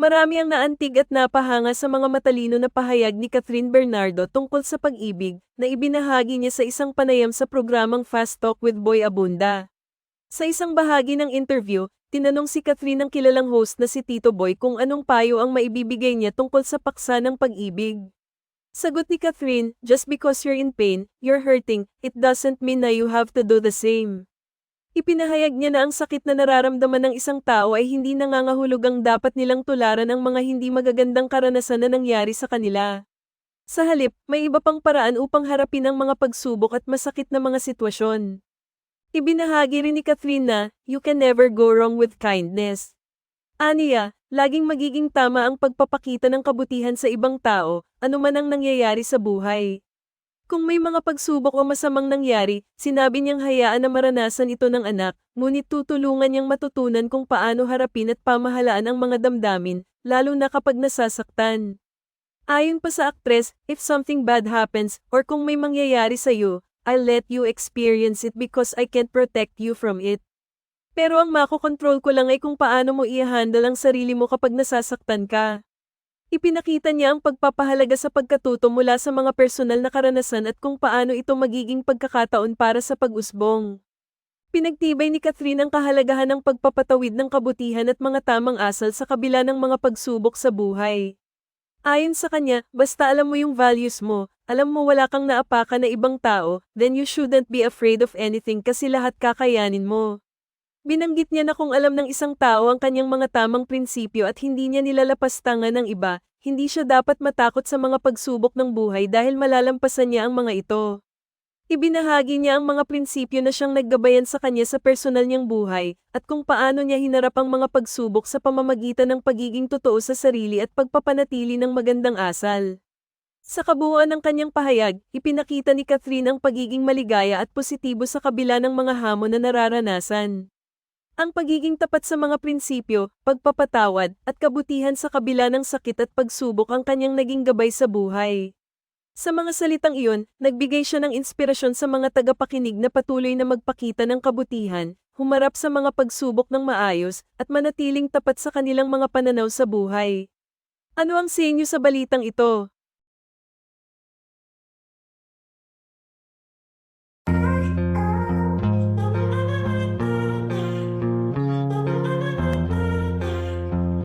Marami ang naantig at napahanga sa mga matalino na pahayag ni Catherine Bernardo tungkol sa pag-ibig na ibinahagi niya sa isang panayam sa programang Fast Talk with Boy Abunda. Sa isang bahagi ng interview, tinanong si Catherine ng kilalang host na si Tito Boy kung anong payo ang maibibigay niya tungkol sa paksa ng pag-ibig. Sagot ni Catherine, just because you're in pain, you're hurting, it doesn't mean na you have to do the same. Ipinahayag niya na ang sakit na nararamdaman ng isang tao ay hindi nangangahulog ang dapat nilang tularan ang mga hindi magagandang karanasan na nangyari sa kanila. Sa halip, may iba pang paraan upang harapin ang mga pagsubok at masakit na mga sitwasyon. Ibinahagi rin ni Catherine na, you can never go wrong with kindness. Aniya, laging magiging tama ang pagpapakita ng kabutihan sa ibang tao, anuman ang nangyayari sa buhay. Kung may mga pagsubok o masamang nangyari, sinabi niyang hayaan na maranasan ito ng anak, ngunit tutulungan niyang matutunan kung paano harapin at pamahalaan ang mga damdamin, lalo na kapag nasasaktan. Ayon pa sa aktres, if something bad happens, or kung may mangyayari sa iyo, I'll let you experience it because I can't protect you from it. Pero ang makokontrol ko lang ay kung paano mo i-handle ang sarili mo kapag nasasaktan ka. Ipinakita niya ang pagpapahalaga sa pagkatuto mula sa mga personal na karanasan at kung paano ito magiging pagkakataon para sa pag-usbong. Pinagtibay ni Catherine ang kahalagahan ng pagpapatawid ng kabutihan at mga tamang asal sa kabila ng mga pagsubok sa buhay. Ayon sa kanya, basta alam mo yung values mo, alam mo wala kang naapakan na ibang tao, then you shouldn't be afraid of anything kasi lahat kakayanin mo. Binanggit niya na kung alam ng isang tao ang kanyang mga tamang prinsipyo at hindi niya nilalapastangan ng iba, hindi siya dapat matakot sa mga pagsubok ng buhay dahil malalampasan niya ang mga ito. Ibinahagi niya ang mga prinsipyo na siyang naggabayan sa kanya sa personal niyang buhay, at kung paano niya hinarap ang mga pagsubok sa pamamagitan ng pagiging totoo sa sarili at pagpapanatili ng magandang asal. Sa kabuuan ng kanyang pahayag, ipinakita ni Catherine ang pagiging maligaya at positibo sa kabila ng mga hamon na nararanasan. Ang pagiging tapat sa mga prinsipyo, pagpapatawad, at kabutihan sa kabila ng sakit at pagsubok ang kanyang naging gabay sa buhay. Sa mga salitang iyon, nagbigay siya ng inspirasyon sa mga tagapakinig na patuloy na magpakita ng kabutihan, humarap sa mga pagsubok ng maayos, at manatiling tapat sa kanilang mga pananaw sa buhay. Ano ang sa inyo sa balitang ito?